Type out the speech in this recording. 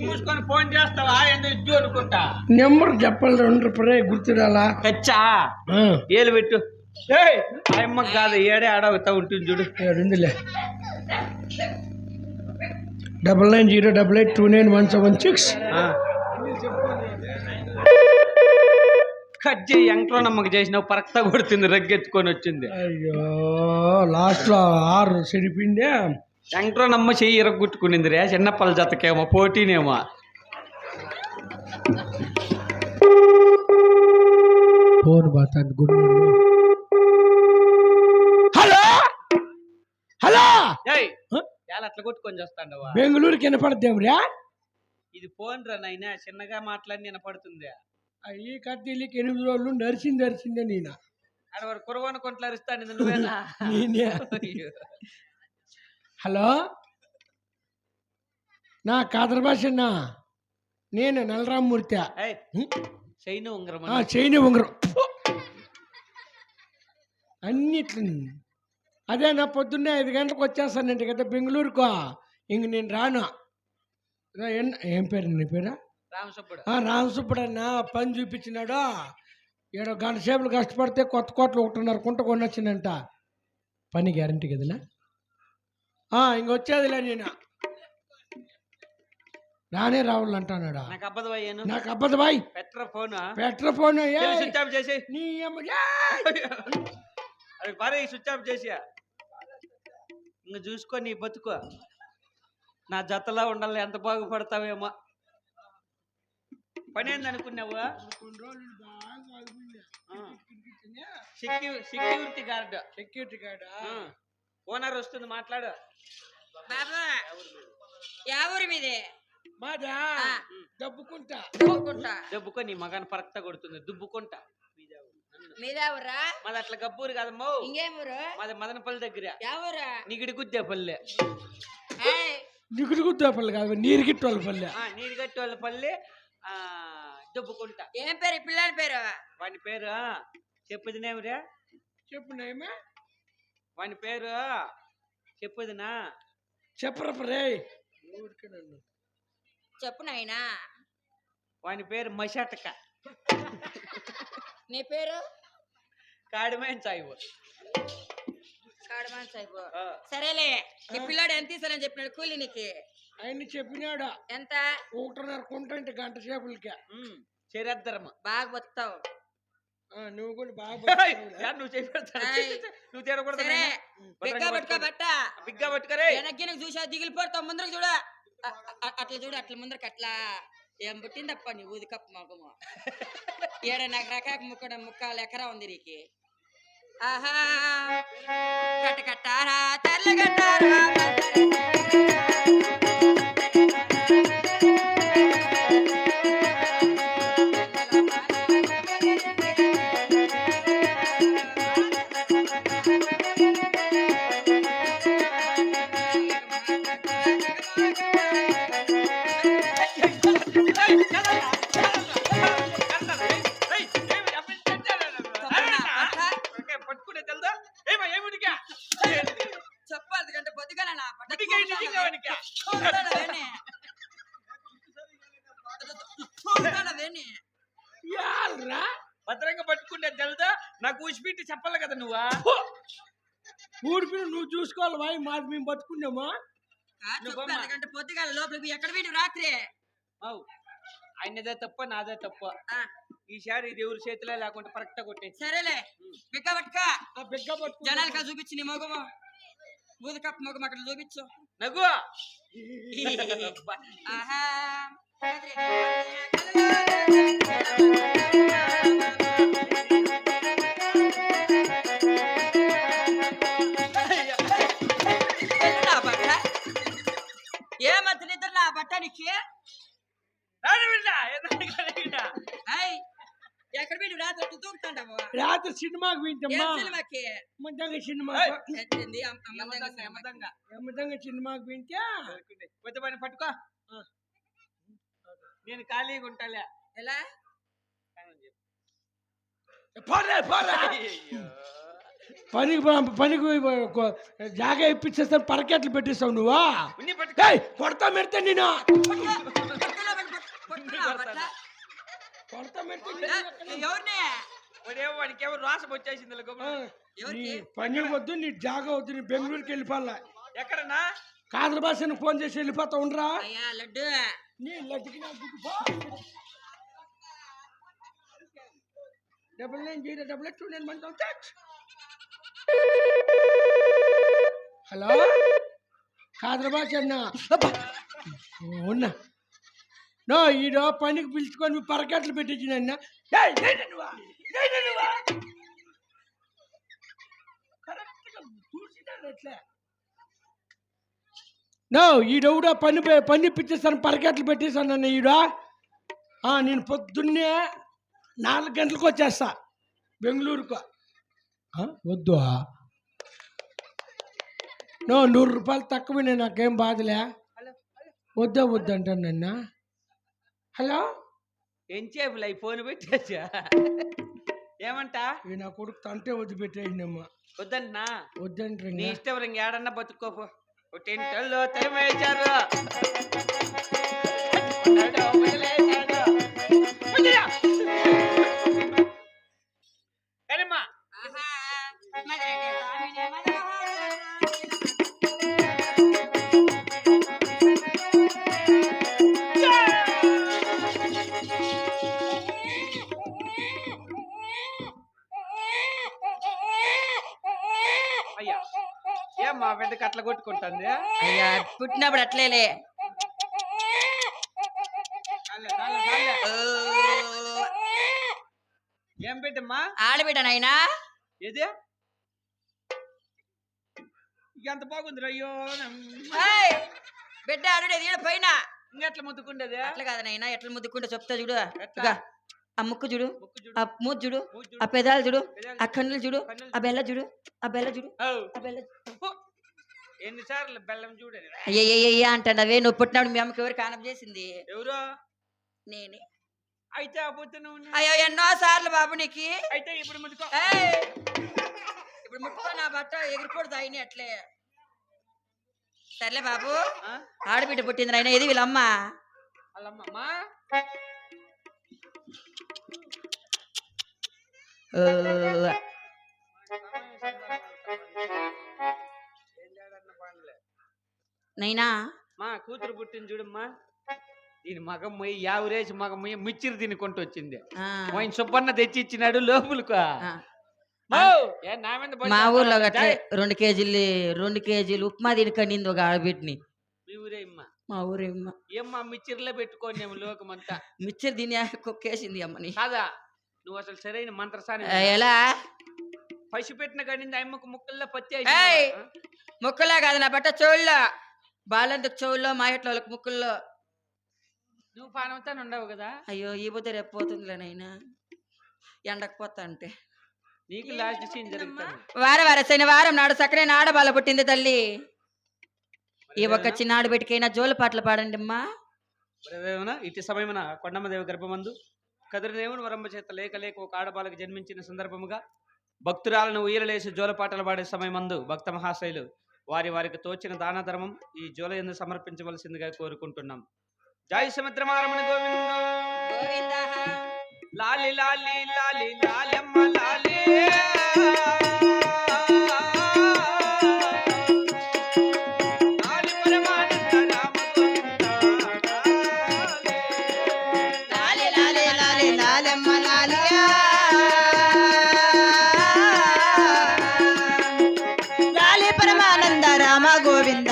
మూసుకొని ఫోన్ చేస్తావా? ఎందుకు ఇద్దు అనుకుంటా. నెంబర్ చెప్పాలి రెండు రూపాయలు. గుర్తురాలా? కచ్చా ఆ, ఏలు పెట్టు. అమ్మకి కాదు ఏడే ఆడవుతా ఉంటుంది చూడు. ఏడుందిలే double nine zero double eight two nine one seven six. Cut చేయి ఎంట్రోనమ్మకి చేసినావు పరక్త కొడుతుంది రగ్గెత్తుకొని వచ్చింది. అయ్యో లాస్ట్లో ఆరు చెడిపిందే ఎంట్రోనమ్మ చెయ్యి ఇరగొట్టుకునింది రే చిన్నప్పల జతకేమో పోటీనేమో. Phone hello? హలో? ఏయ్? ఎలా అట్లా కొట్టుకొని చేస్తాండవా? బెంగళూరుకి వినపడద్దేమ్రా ఇది ఫోన్ రా నాయనా చిన్నగా మాట్లాడి వినపడుతుంది. ఈ కత్తిలికి ఎనిమిది రోజులు నరిచింది నరిచిందే నేను. ఆడ వరకు కురవాన కొంట్లో అరుస్తాను నువ్వేనా? నేనే. అయ్యో. హలో? నా కాదర్ భాషన్నా నేను నలరామూర్తి. ఏయ్, చైన్ ఉంగరం చైని ఉంగరం. అన్నిట్లు అదే నా పొద్దున్నే ఐదు గంటలకు వచ్చేస్తానంటే కదా బెంగళూరుకో. ఇంక నేను రాను. ఏం పేరు నీ పేరా? రామసుబ్బుడు. ఆ, రామసుబ్బుడన్న పని చూపించినాడు. ఏడో గంట సేపులు కష్టపడితే కొత్త కోట్లు ఒకటిన్నర కుంట కొనొచ్చిందంట పని గ్యారంటీ కదనా ఇంక వచ్చేదిలే నేను. రానే రావాలి అంటున్నాడా? నాకు అబ్బదు అయ్యాను. నాకు అబ్బదు బాయ్. పెట్ర ఫోన్. పెట్ర ఫోన్ స్విచ్ ఆఫ్ చేసి నీ స్విచ్ ఆఫ్ చేసి ఇంక చూసుకో నీ బతుకు. నా జతలో ఉండాలి ఎంత బాగుపడతావేమో. పని ఏంది అనుకున్నావు. Security guard. Security guard? Owner వస్తుంది మాట్లాడు. బాబా ఎవరి మీదే? మాదా? ఆ. దబ్బుకుంటా. దుబ్బుకుంటా. దెబ్బకో నీ మగాన్ని పరక్త కొడుతుంది దుబ్బుకుంటా. మీదెవరా మాది అట్లా గబ్బూరు కాదమ్మో ఇంకేమురు మాది మదనపల్లి దగ్గర. ఎవరా నిగిడి గుద్దే పల్లె ఏయ్, దిగుడు గుద్దా పల్లె కాదు నీరు గిట్టోళ్ళ పల్లె. ఆ, నీరు గట్టి వాళ్ళ పల్లె ఆ, దెబ్బకుంటా. ఏం పేరు? ఈ పిల్లని పేరు? వాని పేరు చెప్పుదినేమిరా చెప్పు నయమే వాని పేరు? చెప్పుదినా. చెప్పరా చెప్పు నాయనా. వాని పేరు మషటక. నీ పేరు? కాడిమైన సాయిబు. కాడమాన్ సాహిబు ఆ, సరేలే. ఈ పిల్లాడు ఎంత తీసానని చెప్పినాడు కూలి నీకు? ఆయన చెప్పినాడా? ఎంత? ఒకటిన్నర కుంట గంట సేపులకే. చేరేద్దరమ్మ బాగా ఆ, నువ్వు కూడా బాగా. యార్ నువ్వు. నువ్వు బిగ్గా పట్టుకో బట్ట. బిగ్గా పట్టుకరే వెనక్కి నీకు చూసా దిగిలిపోతావు ముందరకు చూడ. అట్లా చూడు అట్లా ముందరకు అట్లా. ఏం పుట్టిందప్ప నీ ఊది కప్పు మగము ఏడ నాకు రకాక ముక్కడం ముక్కాలు ఎకరా ఉంది నీకు? ఆహా. కట్ట కట్టారా తెల్ల కట్టారా? చెప్పాలి కంటే పొద్దుగా నా పట్ట ఇటుకే ఇటుకే వాడికా? యాల్రా భద్రంగా పట్టుకుంటే తెలుదా? నాకు ఊసిపెట్టి చెప్పాలి కదా నువ్వా? ఊడిపిన నువ్వు చూసుకోవాలి బాయ్ మాది మేము బతుకున్నామా చెప్పాలి కంటే పొద్దుగా లోపలికి ఎక్కడ వీడు రాత్రి? అవు. ఆయనదే తప్ప నాదే తప్ప. ఈసారి దేవుడి చేతిలో లేకుంటే కరెక్ట్ కొట్టే. సరేలే. బిక్క పట్టుక. బిగ్గ పట్టుకో జనాలకా చూపించి నీ మొగము ఊది కప్పు మొగం అక్కడ చూపించు. నగు. ఆహా. ఎక్కడ రాత్రి దూకుతాండావు రాత్రి సినిమాకి ఏం వింటమ్మా సినిమాకి మందంగా సినిమా యమదంగా, సినిమాకి? వింటే కొద్ది పని పట్టుకో నేను ఖాళీగా ఉంటాలే ఎలా. పనికి పనికి జాగా ఇప్పించేస్తాను పరకెట్లు పెట్టిస్తావు నువ్వా కొడతా మెడితే నేను ఎవరిని? వాడేమో వాడికి ఏమో రోసం వచ్చేసింది ఇలా గమ్మున. నీ ఎవరికి పని వద్దు నీ జాగా వద్దు నీ బెంగళూరుకి వెళ్ళిపోవాలా. ఎక్కడన్నా? కాదర భాషను ఫోన్ చేసి వెళ్ళిపోతా ఉండరా? అయ్యా లడ్డు. నీ లడ్డుకి. Double nine zero double eight two nine one touch hello? Khadar Basha అన్న. ఉన్నా. నో ఈడో పనికి పిలుచుకొని పరకెట్లు పెట్టించిన నో ఈడెవడో పని పని ఇప్పించేస్తాను పరకెట్లు పెట్టేస్తాను ఈడో. ఆ, నేను పొద్దున్నే నాలుగు గంటలకు వచ్చేస్తా బెంగళూరుకు. వద్దు. నో నూరు రూపాయలు తక్కువనే నాకేం బాధలే. వద్దా వద్దు అంటాను నన్న హలో? ఎంచేపులు అయి ఫోన్ పెట్టేసా ఏమంట? ఈ నా కొడుకు తంటే వద్దు పెట్టేయండమ్మా వద్దంటున్నా వద్దంటారు నీ. ఇష్టం ఇంక ఏడన్నా బతుక్కోపో. ఓ టెంటల్లో తెమ పుట్టినప్పుడు అట్లేలే. ఏం బిడ్డమ్మా? ఆడబిడ్డ నాయనా? ఏది? ఎంత బాగుంది అయ్యో బిడ్డ ఆడుడేది ఈడ పైన ఇంకెట్లా ముద్దుకుండేది? అట్లా కాదు నాయనా ఎట్లా ముద్దుకుంటే చెప్తా చూడు. ఎట్లా? ఆ ముక్కు చూడు ఆ మూతి చూడు ఆ పెదాలు చూడు ఆ కన్నులు చూడు ఆ బెల్ల చూడు ఆ బెల్ల చూడు ఆ బెల్ల. ఎన్నిసార్లు బెల్లం చూడని అయ్యయ్యయ్యా అంటాడవే నువ్వు పుట్టినప్పుడు మీ అమ్మకి ఎవరు కానం చేసింది ఎవరో నేనే అయితే ఆ పొద్దు నువ్వు అయ్యో ఎన్నో సార్లు బాబు నీకు అయితే ఇప్పుడు ముందుకో ఏయ్! ఇప్పుడు ముట్టుకో నా బట్ట ఎగిరిపోడు అయిన అట్లే సర్లే బాబు ఆ? ఆడబిడ్డ పుట్టింది ఆయన ఇది వీళ్ళమ్మ వాళ్ళమ్మమ్మా ఓ, నైనా? మా కూతురు పుట్టింది చూడమ్మా. దీని మగం మొయ్యి యావరేజ్ మగం మొయ్యి మిచ్చిరి తినుకుంటూ వచ్చింది ఆ, ఆయన సుబ్బన్న తెచ్చి ఇచ్చినాడు లోపులకు. మో, ఊర్లో? అట్లే. రెండు కేజీలు రెండు కేజీలు ఉప్మా తినకండింది ఒక ఆడబిడ్డని. మీ ఊరే మా ఊరేమ్మ ఏమ్మా మిచ్చిరిలో పెట్టుకోని లోకమంతా మిక్చర్ తిని కుక్కేసింది అమ్మని. కాదా? నువ్వు అసలు సరైన మంత్రసాని ఎలా? పసి పెట్టిన కడింది అమ్మకు ముక్కల్లో! అయిపోయిందా? ముక్కులా కాదు నా బట్ట చెవుల్లో బాలందుకు చెవుల్లో మా ఇంట్లో వాళ్ళకి ముక్కుల్లో. నువ్వు పానవుతా ఉండవు కదా. అయ్యో ఈ బుద్ధి రేపు పోతుందిలే నైనా. ఎండకపోతా అంటే నీకు లాస్ట్ సీన్ జరుగుతుంది. వారం వారం శనివారం నాడు సక్కరే ఆడబాల పుట్టింది తల్లి. ఈ ఒక్క చిన్న ఆడబిడ్డకైనా జోలు పాటలు పాడండి అమ్మా. ఇటు సమయమున కొండమ్మదేవి గర్భమందు కదిరిదేవుని వరంబ చేత లేక లేక ఒక ఆడబాలకు జన్మించిన సందర్భముగా భక్తురాలను ఉయ్యలలేసి జోలపాటలు పాడే సమయమందు భక్త మహాశైలు వారి వారికి తోచిన దాన ధర్మం ఈ జోల ఎందు సమర్పించవలసిందిగా కోరుకుంటున్నాం. జై సముద్రమారమణ గోవింద. లాలి లాలి లాలి లాలి. ಗೋವಿಂದ